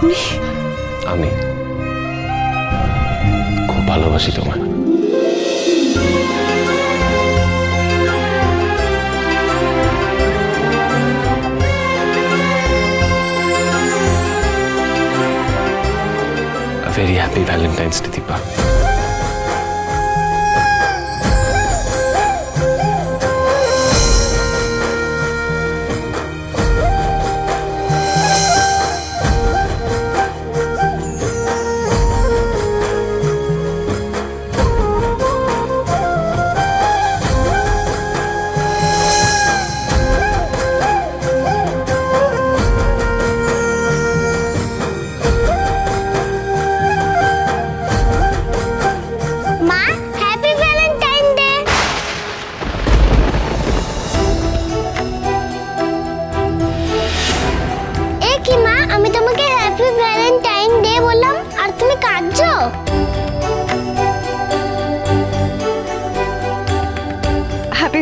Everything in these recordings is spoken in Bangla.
আপনি আমি খুব ভালোবাসি তোমায়। Very happy Valentine's day Dipa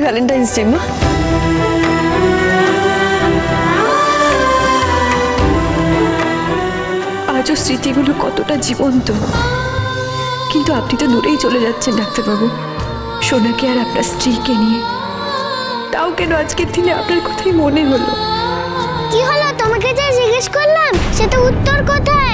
Valentine's day মা আজও স্মৃতিগুলো কতটা জীবন্ত। কিন্তু আপনি তো দূরেই চলে যাচ্ছেন, ডাক্তারবাবু। সোনাকে আর আপনার স্ত্রীকে নিয়ে। তাও কেন আজকের দিনে আপনার কথাই মনে হলো? কি হলো? তোমাকে যা জিজ্ঞেস করলাম সেটা উত্তর কোথায়?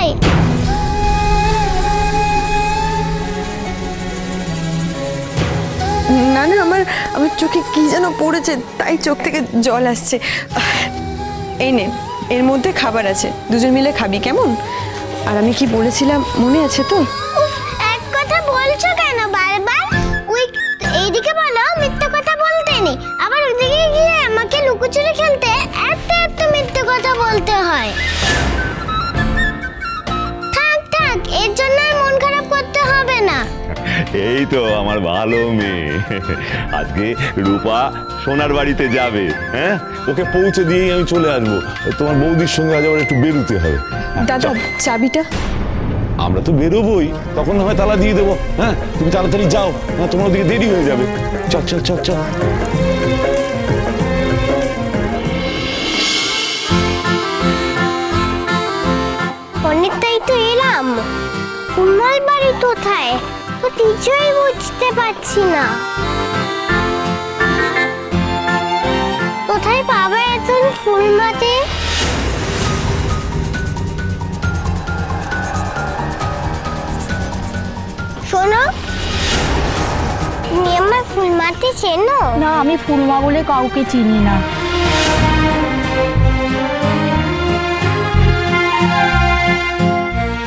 না না, আমার আমার চোখে কি যেন পড়েছে, তাই চোখ থেকে জল আসছে। এই নে, এর মধ্যে খাবার আছে, দুজন মিলে খাবি, কেমন? আর আমি কি বলেছিলাম, মনে আছে তো? এক কথা বলছো কেন, বারবার? ওই, এইদিকে বলো, মিথ্যে কথা বলতে নেই। আবার ওইদিকে গিয়ে আমাকে লুকোচুরি খেলতে এত এত মিথ্যে কথা বলতে হয়। এই তো আমার ভালো মেয়ে। আজকে রূপা সোনার বাড়িতে যাবে হ্যাঁ? ওকে পৌঁছে দিয়েই আমি চলে আসব। তোমার বৌদির সঙ্গে আজ আবার একটু বেরোতে হবে। দাদা চাবিটা? আমরা তো বেরোবোই তখন হয় তালা দিয়ে দেবো হ্যাঁ? তুমি তাড়াতাড়ি যাও না তোমার ওদিকে দেরি হয়ে যাবে। চল চল চল চল। অনেকটাই তো এলাম। ফুলমাল বাড়ি কোথায়? কিছুই বুঝতে পারছি না। কোথায় পাবে এখন ফুল মাঝে শোনো তুমি আমার ফুল মাটি চেনো? না আমি ফুলমা বলে কাউকে চিনি না।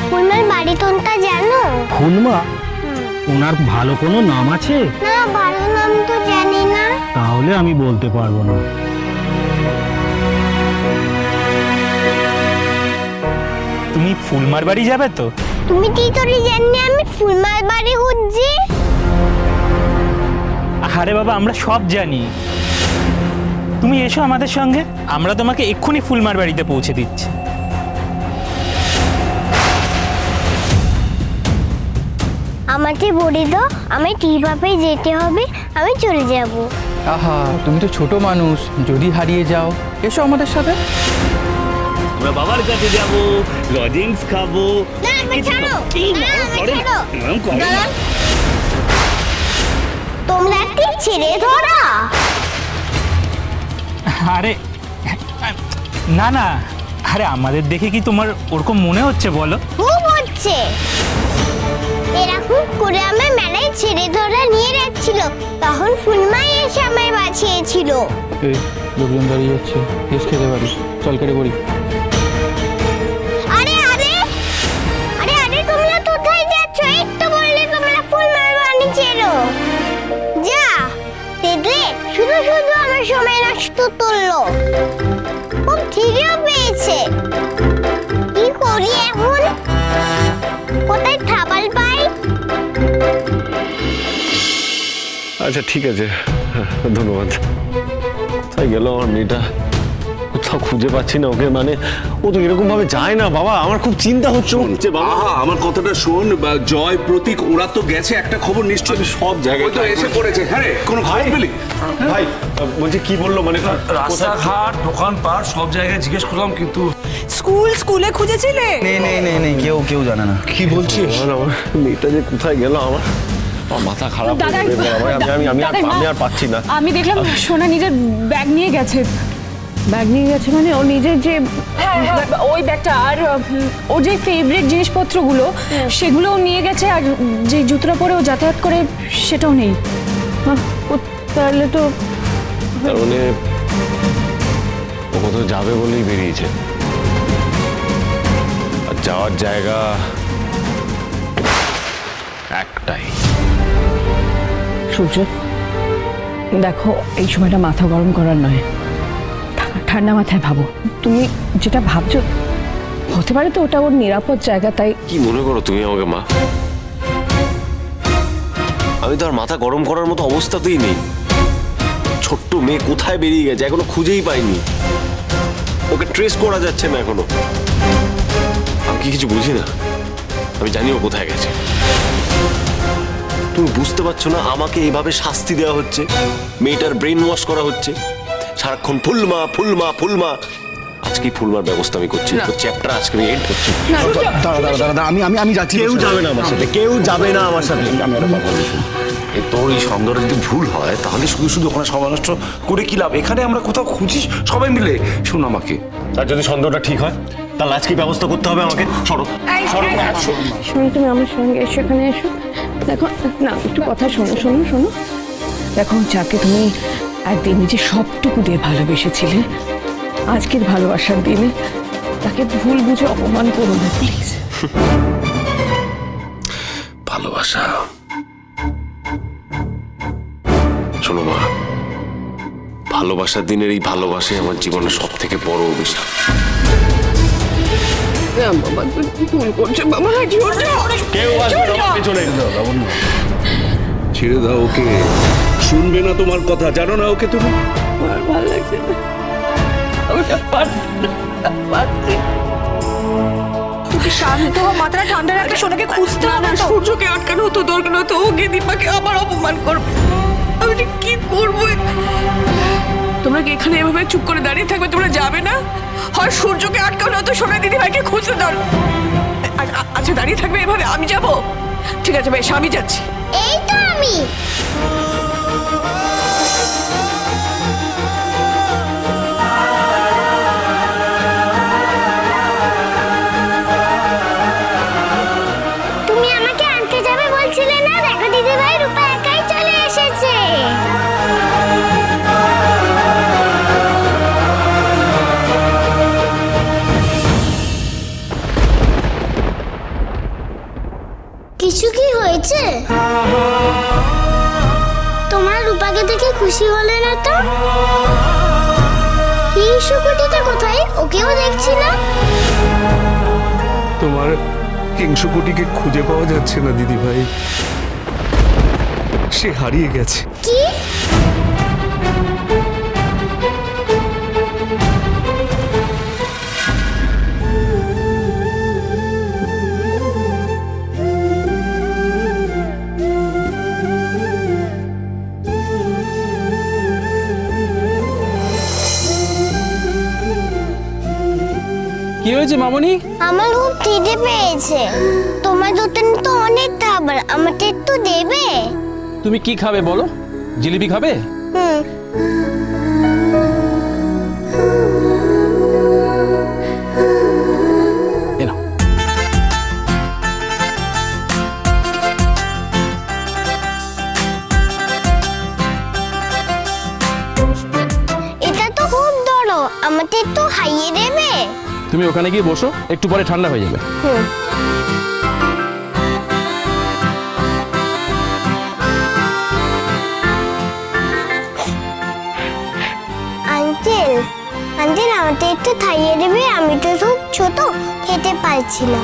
ফুলমাল বাড়ি কোনটা জানো? ফুলমা? ওনার ভালো কোনো নাম আছে? না ভালো নাম তো জানি না। তাহলে আমি বলতে পারব না। তুমি ফুলমার বাড়ি যাবে তো? তুমি কি করে জানলে আমি ফুলমাল বাড়ি খুঁজছি। আরে বাবা আমরা সব জানি। তুমি এসো আমাদের সঙ্গে আমরা তোমাকে এক্ষুনি ফুলমার বাড়িতে পৌঁছে দিচ্ছি। আমাকে বলে দাও আমি কীভাবে যেতে হবে আমি চলে যাব। আহা তুমি তো ছোট মানুষ যদি হারিয়ে যাও এসো আমাদের সাথে। আমরা বাবার কাছে যাব লজিংস খাব। না আমি ছাড়ো। না, ছাড়ো। না। তোমরা কি ছেড়ে ধরা আরে না না। আরে আমাদের দেখে কি তোমার ওরকম মনে হচ্ছে বলো? খুব হচ্ছে। এরকম করে আমার মেলায় ছেড়ে ধরা নিয়ে যাচ্ছিল। তখন ফুলমাই এসে আমায় বাঁচিয়েছিল। এই লোকজন দাঁড়িয়ে যাচ্ছে। খেতে পারি। চল কেটে পড়ি। আচ্ছা ঠিক আছে। ধন্যবাদ। তাই গেল আমার মেয়েটা? কোথাও খুঁজে পাচ্ছি না ওকে মানে ও তো এরকম ভাবে যায় না বাবা। আমার খুব চিন্তা হচ্ছে হচ্ছে বাবা। আমার কথাটা শোন বা জয় প্রতীক ওরা তো গেছে একটা খবর নিশ্চয়ই। সব জায়গায় তো এসে পড়েছে। হ্যাঁ কোনো খবর পেলি? ভাই বলছি কি বলল মানে রাস্তাঘাট দোকানপাট সব জায়গায় জিজ্ঞেস করলাম কিন্তু স্কুল স্কুলে খুঁজেছিলে? নেই নেই নেই নেই কেউ কেউ জানে না। কি বলছিস? আমার মেয়েটা যে কোথায় গেল আমার? মাথা খারাপ দাদা, আমি আমি আমি আর আমি আর পাচ্ছি না। আমি দেখলাম সোনা নিজের ব্যাগ নিয়ে গেছে। ব্যাগ নিয়ে গেছে মানে ও নিজের যে ওই ব্যাগটা আর ওর যে ফেভারিট জিনিসপত্রগুলো সেগুলো নিয়ে গেছে আর যে জুতোটা পরে ও যাতায়াত করে সেটাও নেই। ও তাহলে তো তার মানে ও কোথাও যাবে বলেই বেরিয়েছে। আর যাওয়ার জায়গা সূর্য। দেখো, এই সময়টা মাথা গরম করার নয়। ঠান্ডা মাথায় ভাবো। তুমি যেটা ভাবছ, হতে পারে তো ওটা ওর নিরাপদ জায়গা, তাই কি মনে করো তুমি আমাকে, মা? আমি তো আর মাথা গরম করার মতো অবস্থাতেই নেই। ছোট্ট মেয়ে কোথায় বেরিয়ে গেছে, এখনও খুঁজেই পাইনি। ওকে ট্রেস করা যাচ্ছে না এখনও। আমি কি কিছু বুঝি না? আমি জানি ও কোথায় গেছে। তুমি বুঝতে পারছ না আমাকে এইভাবে শাস্তি দেওয়া হচ্ছে মেয়েটার ব্রেন ওয়াশ করা হচ্ছে সারাক্ষণ ফুলমা ফুলমা ফুলমা আজকেই ফুলমার ব্যবস্থা আমি করছি চ্যাপ্টার আজকে আমি এন্ড করছি দাঁড়া দাঁড়া দাঁড়া আমি আমি আমি যাচ্ছি কেউ যাবে না আমার সাথে কেউ যাবে না আমার সাথে আমি একটা কথা তোর এই সন্দেহটা যদি ভুল হয় তাহলে শুধু শুধু ওখানে সময় নষ্ট করে কি লাভ এখানে আমরা কোথাও খুঁজি সবাই মিলে শোন আমাকে আর যদি সন্দেহটা ঠিক হয় তাহলে আজকে ব্যবস্থা করতে হবে আমাকে সরো শোনো তুমি আমার সঙ্গে এসো এখানে এসো দেখো, না, একটু কথা শোনো শোনো শোনো। দেখো, যাকে তুমি একদিন নিজে সবটুকু দিয়ে ভালোবেসেছিলে, আজকের ভালোবাসার দিনে, তাকে ভুল বুঝে অপমান করো না প্লিজ ভালোবাসা। শোনো মা, ভালোবাসার দিনের এই ভালোবাসাই আমার জীবনের সব থেকে বড় অভিশাপ। কেউ আসবে না আমার পেছনে ছেড়ে দাও ওকে। শুনবে না তোমার কথা জানো না ওকে তুমি? শান্ত মাথাটা ঠান্ডা রাখলে সোনাকে খুঁজতে হবে সূর্যকে আটকানো হতো দরকার হতো ওকে দীপাকে আবার অপমান করবে। আমি ঠিক কি করব? তোমরা কি এখানে এভাবে চুপ করে দাঁড়িয়ে থাকবে? তোমরা যাবে না? হয় সূর্যকে আটকানো তো সোনা দিদি ভাইকে খুঁজতে দাও। আচ্ছা দাঁড়িয়ে থাকবে এভাবে? আমি যাব? ঠিক আছে বেশ আমি যাচ্ছি। এই তো আমি। খুশি হলে না তো? এই শুকুটিটা কোথায়? ওকেও দেখছি না। তোমার হিংসুকুটিকে খুঁজে পাওয়া যাচ্ছে না দিদি ভাই সে হারিয়ে গেছে। কি? হয়েছে মামনি? আমার খুব খিদে পেয়েছে। তোমার দোকানে তো অনেক খাবার আমাকে একটু দেবে? তুমি কি খাবে বলো? জিলিপি খাবে? হুম। এটা তো খুব বড় আমাকে একটু খাইয়ে দেবে? তুমি ওখানে গিয়ে বসো একটু পরে ঠান্ডা হয়ে যাবে। হুম। আঙ্কেল আঙ্কেল আমাকে একটু খাইয়ে দেবে আমি তো খুব ছোট খেতে পারছি না।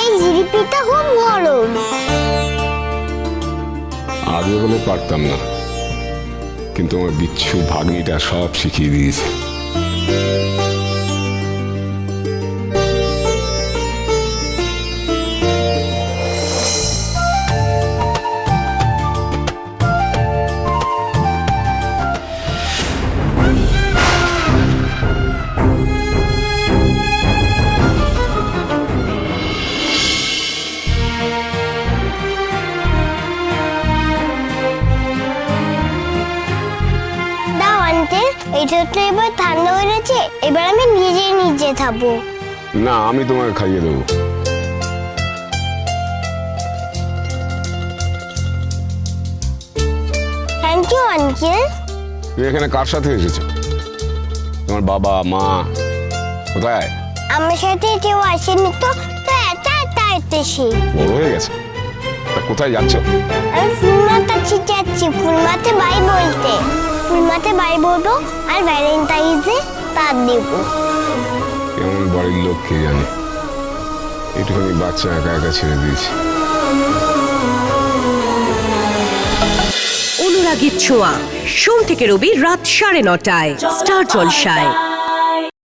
এই জিলিপিটা খুব বড় আগে বলে পারতাম না কিন্তু আমার বিচ্ছু ভাগ্নিটা সব শিখিয়ে দিয়েছে। খাব। না আমি তোমাকে খাইয়ে দেবো। থ্যাংক ইউ আঙ্কেল তুমি এখানে কার সাথে এসেছ? তোমার বাবা মা কোথায়? আমার সাথে কেউ আসেনি তো তো একা একা এসেছি বড় হয়ে গেছে। তা কোথায় যাচ্ছ? আমি ফুলমাতা যাচ্ছি ফুলমাতে বাই বলতে। ফুলমাতে বাই বলব আর ভ্যালেন্টাইন্সে তার দেবো। কেমন বাড়ির লোক কে জানে? একটুখানি বাচ্চা একা একা ছেড়ে দিয়েছি। অনুরাগীর ছোঁয়া। সোম থেকে রবি রাত সাড়ে নটায়। স্টার জলসায়।